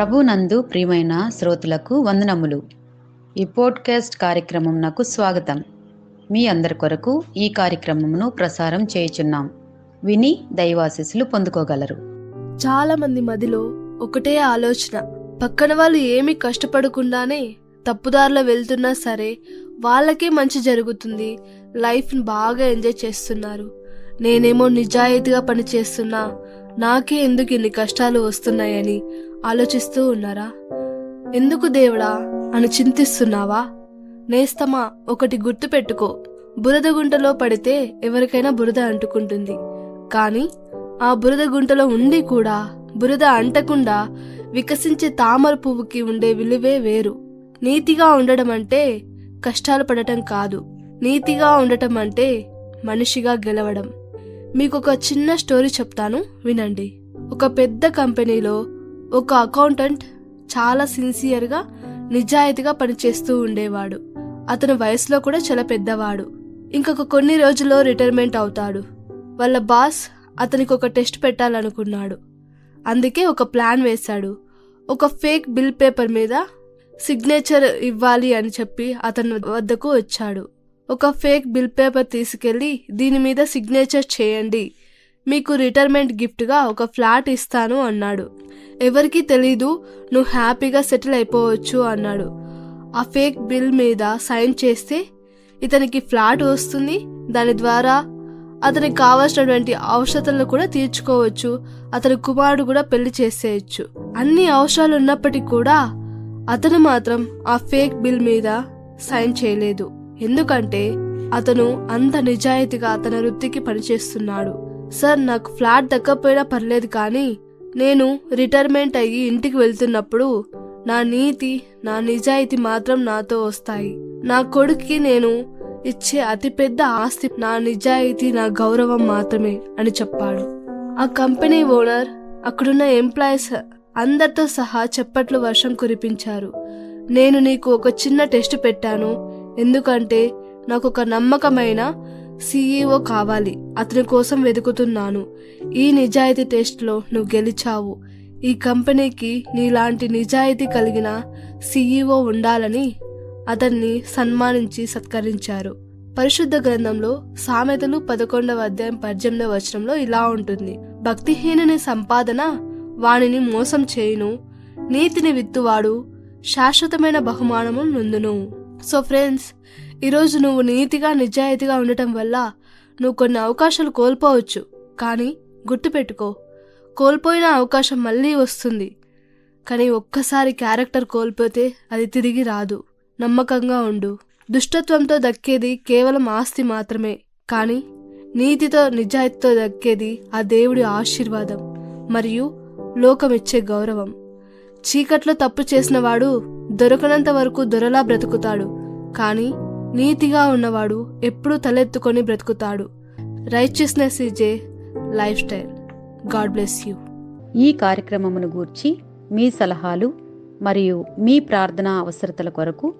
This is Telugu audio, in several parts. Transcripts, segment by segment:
ప్రభునందు ప్రియమైన శ్రోతలకు వందనములు. ఈ పోడ్కాస్ట్ కార్యక్రమం నాకు స్వాగతం. మీ అందరి కొరకు ఈ కార్యక్రమమును ప్రసారం చేయుచున్నాం. విని దైవాశీస్సులు పొందుకోగలరు. చాలా మంది మదిలో ఒకటే ఆలోచన. పక్కన వాళ్ళు ఏమీ కష్టపడకుండానే తప్పుదారిలో వెళ్తున్నా సరే వాళ్ళకే మంచి జరుగుతుంది. లైఫ్ని బాగా ఎంజాయ్ చేస్తున్నారు. నేనేమో నిజాయితీగా పని చేస్తున్నా నాకే ఎందుకు ఇన్ని కష్టాలు వస్తున్నాయని ఆలోచిస్తూ ఉన్నారా? ఎందుకు దేవుడా అని చింతిస్తున్నావా? నేస్తమా ఒకటి గుర్తు పెట్టుకో. బురద గుంటలో పడితే ఎవరికైనా బురద అంటుకుంటుంది. కానీ ఆ బురద గుంటలో ఉండి కూడా బురద అంటకుండా వికసించే తామర పువ్వుకి ఉండే విలువే వేరు. నీతిగా ఉండడం అంటే కష్టాలు పడటం కాదు. నీతిగా ఉండటం అంటే మనిషిగా గెలవడం. మీకు ఒక చిన్న స్టోరీ చెప్తాను వినండి. ఒక పెద్ద కంపెనీలో ఒక అకౌంటెంట్ చాలా సిన్సియర్గా నిజాయితీగా పనిచేస్తూ ఉండేవాడు. అతను వయసులో కూడా చాలా పెద్దవాడు. ఇంకొక కొన్ని రోజుల్లో రిటైర్మెంట్ అవుతాడు. వాళ్ళ బాస్ అతనికి ఒక టెస్ట్ పెట్టాలనుకున్నాడు. అందుకే ఒక ప్లాన్ వేశాడు. ఒక ఫేక్ బిల్ పేపర్ మీద సిగ్నేచర్ ఇవ్వాలి అని చెప్పి అతని వద్దకు వచ్చాడు. ఒక ఫేక్ బిల్ పేపర్ తీసుకెళ్ళి దీని మీద సిగ్నేచర్ చేయండి. మీకు రిటైర్మెంట్ గిఫ్ట్గా ఒక ఫ్లాట్ ఇస్తాను అన్నాడు. ఎవరికీ తెలీదు నువ్వు హ్యాపీగా సెటిల్ అయిపోవచ్చు అన్నాడు. ఆ ఫేక్ బిల్ మీద సైన్ చేస్తే ఇతనికి ఫ్లాట్ వస్తుంది దాని ద్వారా అతనికి కావాల్సినటువంటి అవసరతలను కూడా తీర్చుకోవచ్చు అతని కుమారుడు కూడా పెళ్ళి చేసేయచ్చు. అన్ని అవసరాలు ఉన్నప్పటికీ కూడా అతను మాత్రం ఆ ఫేక్ బిల్ మీద సైన్ చేయలేదు. ఎందుకంటే అతను అంత నిజాయితీగా తన వృత్తికి పనిచేస్తున్నాడు. సార్ నాకు ఫ్లాట్ దక్కపోయినా పర్లేదు కానీ నేను రిటైర్మెంట్ అయ్యి ఇంటికి వెళ్తున్నప్పుడు నా నీతి నా నిజాయితీ మాత్రం నాతో వస్తాయి. నా కొడుక్కి నేను ఇచ్చే అతిపెద్ద ఆస్తి నా నిజాయితీ నా గౌరవం మాత్రమే అని చెప్పాడు. ఆ కంపెనీ ఓనర్ అక్కడున్న ఎంప్లాయీస్ అందరితో సహా చెప్పట్లు వర్షం కురిపించారు. నేను నీకు ఒక చిన్న టెస్ట్ పెట్టాను. ఎందుకంటే నాకు ఒక నమ్మకమైన సీఈఓ కావాలి. అతని కోసం వెతుకుతున్నాను. ఈ నిజాయితీ టెస్ట్లో నువ్వు గెలిచావు. ఈ కంపెనీకి నీలాంటి నిజాయితీ కలిగిన సీఈఓ ఉండాలని అతన్ని సన్మానించి సత్కరించారు. పరిశుద్ధ గ్రంథంలో సామెతలు పదకొండవ అధ్యాయం పద్దెనిమిదవ వచనంలో ఇలా ఉంటుంది. భక్తిహీనని సంపాదన వానిని మోసం చేయును. నీతిని విత్తువాడు శాశ్వతమైన బహుమానము నుందును. సో ఫ్రెండ్స్ ఈరోజు నువ్వు నీతిగా నిజాయితీగా ఉండటం వల్ల నువ్వు కొన్ని అవకాశాలు కోల్పోవచ్చు. కానీ గుర్తుపెట్టుకో కోల్పోయిన అవకాశం మళ్ళీ వస్తుంది. కానీ ఒక్కసారి క్యారెక్టర్ కోల్పోతే అది తిరిగి రాదు. నమ్మకంగా ఉండు. దుష్టత్వంతో దక్కేది కేవలం ఆస్తి మాత్రమే. కానీ నీతితో నిజాయితీతో దక్కేది ఆ దేవుడి ఆశీర్వాదం. మరియు లోకమిచ్చే గౌరవం. చీకట్లో తప్పు చేసిన వాడు దొరకనంత వరకు దొరలా బ్రతుకుతాడు. కానీ నీతిగా ఉన్నవాడు ఎప్పుడూ తలెత్తుకొని బ్రతుకుతాడు. Righteousness is a life style. God bless you. ఈ కార్యక్రమమును గూర్చి మీ సలహాలు మరియు మీ ప్రార్థనా అవసరతల కొరకు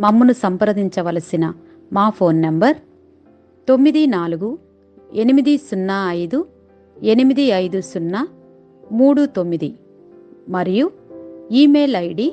మమ్మను సంప్రదించవలసిన మా ఫోన్ నంబర్ తొమ్మిది నాలుగు ఎనిమిది సున్నా ఐదు ఎనిమిది ఐదు సున్నా మూడు తొమ్మిది మరియు email ID